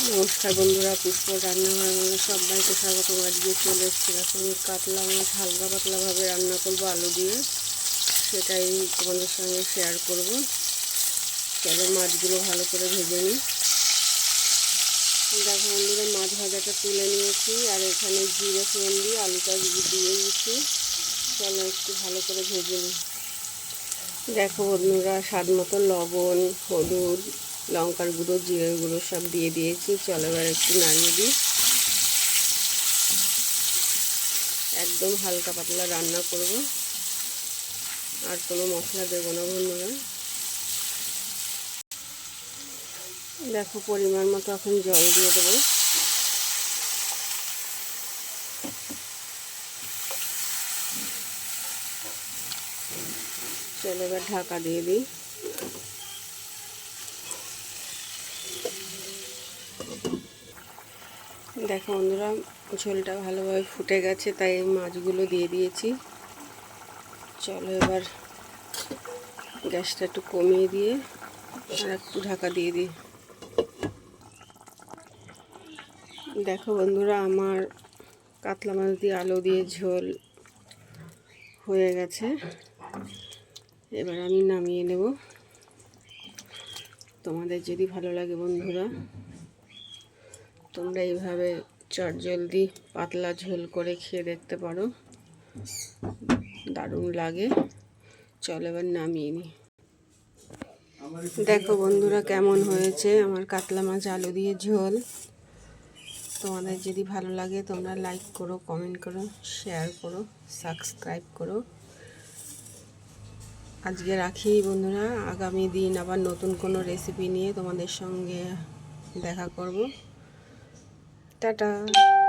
নমস্কার বন্ধুরা পুষ্প রান্নাঘর সবাইকে স্বাগতম আজকে চলে এসেছি এখন কাতলা মাছ, হালকা পাতলাভাবে রান্না করব আলু দিয়ে। সেটাই তোমাদের সঙ্গে শেয়ার করব। চলো মাছগুলো ভালো করে ভেজে নিই। দেখো বন্ধুরা, মাছ ভাজাটা তুলে নিয়েছি আর এখানে জিরে ফোড়ন দিয়ে আলুটা দিয়ে দিয়েছি চলো একটু ভালো করে ভেজে নিই। দেখো বন্ধুরা, স্বাদ মতো লবণ, হলুদ লঙ্কার গুঁড়ো, জিরের গুঁড়ো সব দিয়ে দিয়েছি। চলো এবার একটু নাড়িয়ে দিই। একদম হালকা পাতলা রান্না করব। আর কোনো মশলা দেবো না বন্ধুরা। দেখো, পরিমাণ মতো এখন জল দিয়ে দেবো। চলো এবার ঢাকা দিয়ে দিই। দেখো বন্ধুরা, ঝোলটা ভালোভাবে ফুটে গেছে, তাই মাছগুলো দিয়ে দিয়েছি। চলো এবার গ্যাসটা একটু কমিয়ে দিয়ে আর একটু ঢাকা দিয়ে দিই। দেখো বন্ধুরা, আমার কাতলা মাছ দিয়ে আলু দিয়ে ঝোল হয়ে গেছে। এবার আমি নামিয়ে নেব। তোমাদের যদি ভালো লাগে বন্ধুরা তোমরা এইভাবে চট জলদি পাতলা ঝোল করে খেয়ে দেখতে পারো। দারুণ লাগে। চল এবার নামিয়ে নিই দেখো বন্ধুরা কেমন হয়েছে আমার কাতলা মাছ আলু দিয়ে ঝোল। তোমাদের যদি ভালো লাগে তোমরা লাইক করো কমেন্ট করো শেয়ার করো সাবস্ক্রাইব করো। আজকে রাখি বন্ধুরা। আগামী দিন আবার নতুন কোনো রেসিপি নিয়ে তোমাদের সঙ্গে দেখা করব। Ta-da.